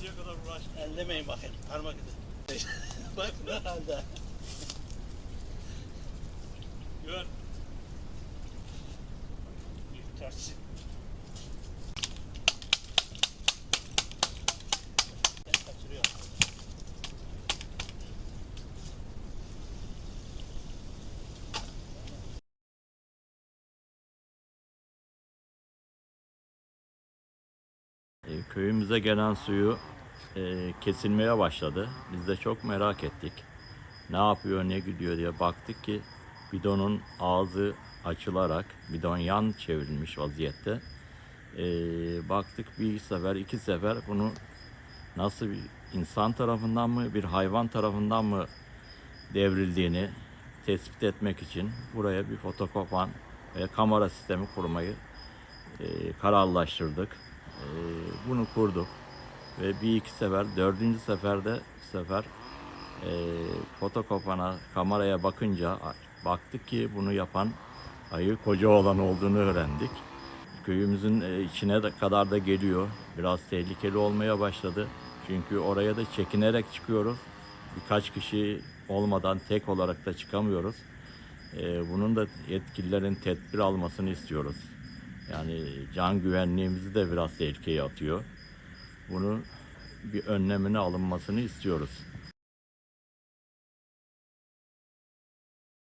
Şimdiye kadar uğraşmış. Ellemeyin bakın. Parmak izi. Bak ne halde. Gör. Bir tersi. Köyümüze gelen suyu e, kesilmeye başladı. Biz de çok merak ettik. Ne yapıyor, ne gidiyor diye baktık ki bidonun ağzı açılarak bidon yan çevrilmiş vaziyette. E, baktık bir sefer, iki sefer bunu nasıl bir insan tarafından mı, bir hayvan tarafından mı devrildiğini tespit etmek için buraya bir fotokopan ve kamera sistemi kurmayı e, kararlaştırdık. E, bunu kurduk ve bir iki sefer, dördüncü seferde sefer e, fotokopana, kameraya bakınca baktık ki bunu yapan ayı koca olan olduğunu öğrendik. Köyümüzün e, içine de kadar da geliyor. Biraz tehlikeli olmaya başladı. Çünkü oraya da çekinerek çıkıyoruz. Birkaç kişi olmadan tek olarak da çıkamıyoruz. E, bunun da yetkililerin tedbir almasını istiyoruz. Yani can güvenliğimizi de biraz tehlikeye atıyor. Bunu bir önlemine alınmasını istiyoruz.